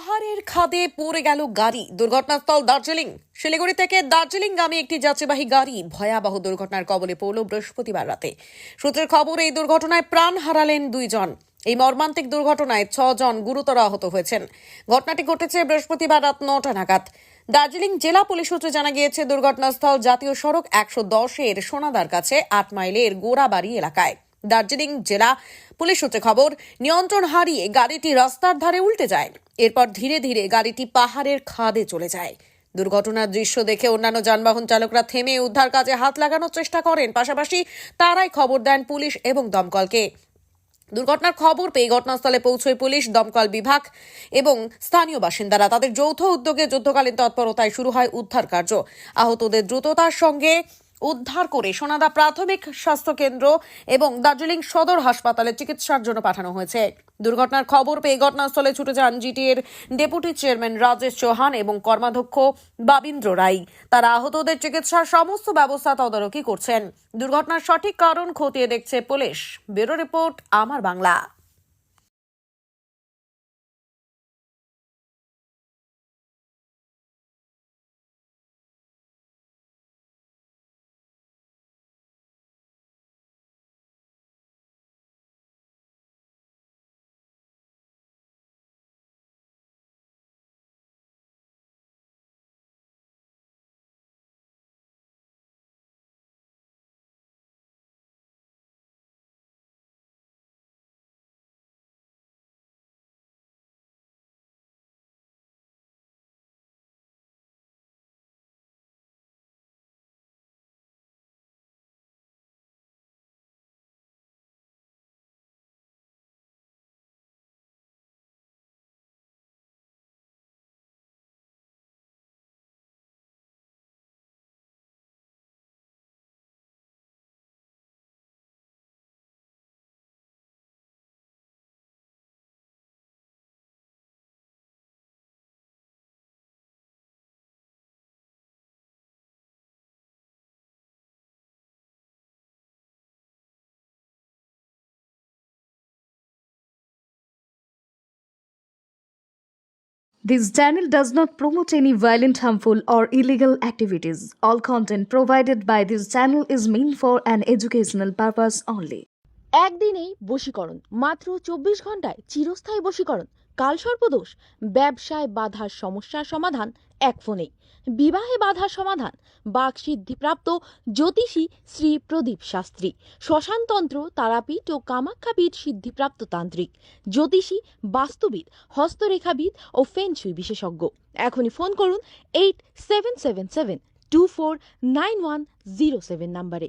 পাহাড়ের খাদে পড়ে গেল গাড়ি। দুর্ঘটনাস্থল দার্জিলিং। শিলিগুড়ি থেকে দার্জিলিং গামী একটি যাত্রীবাহী গাড়ি ভয়াবহ দুর্ঘটনার কবলে পড়ল বৃহস্পতিবার রাতে। সূত্রের খবর, এই দুর্ঘটনায় প্রাণ হারালেন দুইজন। এই মর্মান্তিক দুর্ঘটনায় ছজন গুরুতর আহত হয়েছেন। ঘটনাটি ঘটেছে বৃহস্পতিবার রাত নটা নাগাদ। দার্জিলিং জেলা পুলিশ সূত্রে জানা গিয়েছে, দুর্ঘটনাস্থল জাতীয় সড়ক একশো দশের সোনাদার কাছে আট মাইলের গোড়াবাড়ি এলাকায়। দার্জিলিং জেলা পুলিশ সূত্রে খবর, নিয়ন্ত্রণ হারিয়ে গাড়িটি রাস্তার ধারে উল্টে যায়। এরপর ধীরে ধীরে গাড়িটি পাহাড়ের খাদে চলে যায়। দুর্ঘটনার দৃশ্য দেখে অন্যান্য যানবাহন চালকরা থেমে উদ্ধার কাজে হাত লাগানোর চেষ্টা করেন। পাশাপাশি তারাই খবর দেন পুলিশ এবং দমকলকে। দুর্ঘটনার খবর পেয়ে ঘটনাস্থলে পৌঁছয় পুলিশ, দমকল বিভাগ এবং স্থানীয় বাসিন্দারা। তাদের যৌথ উদ্যোগে যুদ্ধকালীন তৎপরতায় শুরু হয় উদ্ধার কার্য। আহতদের দ্রুততার সঙ্গে উদ্ধার করে সোনাদা প্রাথমিক স্বাস্থ্য কেন্দ্র এবং দার্জিলিং সদর হাসপাতালে চিকিৎসার জন্য পাঠানো হয়েছে। দুর্ঘটনার খবর পেয়ে ঘটনাস্থলে ছুটে যান জিটিএর ডেপুটি চেয়ারম্যান রাজেশ চৌহান এবং কর্মাধ্যক্ষ বাবীন্দ্র রাই তারা আহতদের চিকিৎসার সমস্ত ব্যবস্থা তদারকি করছেন। দুর্ঘটনার সঠিক কারণ খতিয়ে দেখছে পুলিশ। ব্যুরো রিপোর্ট, আমার Bangla. This channel does not promote any violent, harmful, or illegal activities. All content provided by this channel is meant for an educational purpose only. একদিনেই বশীকরণ মাত্র চব্বিশ ঘন্টায় চিরস্থায়ী বশীকরণ কালসর্পদোষ ব্যবসায় বাধার সমস্যার সমাধান এক ফোনে বিবাহে বাধা সমাধান বাক সিদ্ধিপ্রাপ্ত জ্যোতিষী শ্রী প্রদীপ শাস্ত্রী, শ্মশানতন্ত্র, তারাপীঠ ও কামাখ্যাপীঠ সিদ্ধিপ্রাপ্ত তান্ত্রিক, জ্যোতিষী, বাস্তুবিদ, হস্তরেখাবিদ ও ফেনসুই বিশেষজ্ঞ। এখনই ফোন করুন eight seven seven seven two four nine one zero seven নাম্বারে।